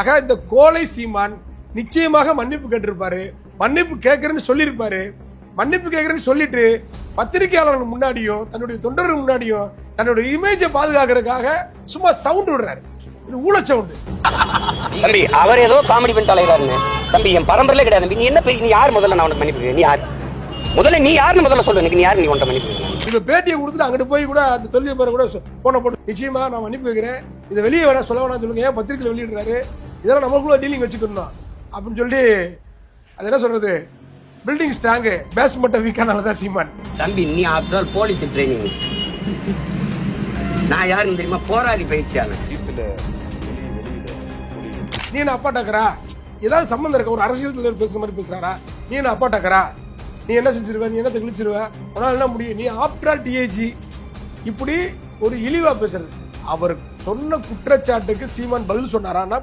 ஆக இந்த கோலை சீமான் நிச்சயமாக மன்னிப்பு கேட்டிருப்பாரு. மன்னிப்பு கேட்கறேன்னு சொல்லியிருப்பாரு. மன்னிப்பு கேட்கறேன்னு சொல்லிட்டு பத்திரிகையாளர்கள் முன்னாடியும் தன்னுடைய தொண்டர்கள் முன்னாடியும் தன்னுடைய இமேஜை பாதுகாக்கிறதுக்காக சும்மா சவுண்ட் விடுறாரு. இது ஊழ சவுண்டு தம்பி அவர் ஏதோ காமெடி பண்ணிட்டு அலைகிறாருங்க தம்பி என் பரம்பரையிலே கிடையாது. நீ என்ன பெரிய நீ யார் முதல்ல நான் உனக்கு மன்னிப்பு நீ யார்? முதல்ல நீ யாருன்னு முதல்ல சொல்லு. எனக்கு நீ யார்? நீ உன்ட்ட மன்னிப்பு இந்த பேட்டியை கொடுத்துட்டு அங்கிட்டு போய் கூட அந்த தொழில் கூட போன போட்டு நிச்சயமா நான் மன்னிப்பு கேட்கிறேன் இதை வெளியே வேணா சொல்ல வேணாம் சொல்லுங்க. ஏன் பத்திரிகையில் வெளியிடுறாரு? இதெல்லாம் நமக்குள்ள டீலிங் வச்சுக்கணும். அப்படின்னு சொல்லி அது என்ன சொல்றது? பில்டிங் ஸ்ட்ராங்கு பேஸ்மெண்ட்டை வீக்கானால தான் சீமான். தம்பி நீ ஆஃப்டர் போலீஸ் ட்ரைனிங் நான் யாருன்னு தெரியுமா? போராளி பயிற்சியாளர். நீ என்ன அப்பா டக்கரா ஏதாவது சம்மந்தம் இருக்க? ஒரு அரசியல் தலைவர் பேசுற மாதிரி பேசுறாரா? நீ என்ன அப்பா டக்கரா நீ என்ன செஞ்சிருவ? நீ என்ன தெளிச்சிருவ உன்னால என்ன முடியும்? நீ ஆப்டர் டிஏஜி இப்படி ஒரு இழிவா பேசுறது. அவர் சொன்ன குற்றச்சாட்டுக்கு சீமான் பதில் சொன்னாரான்னா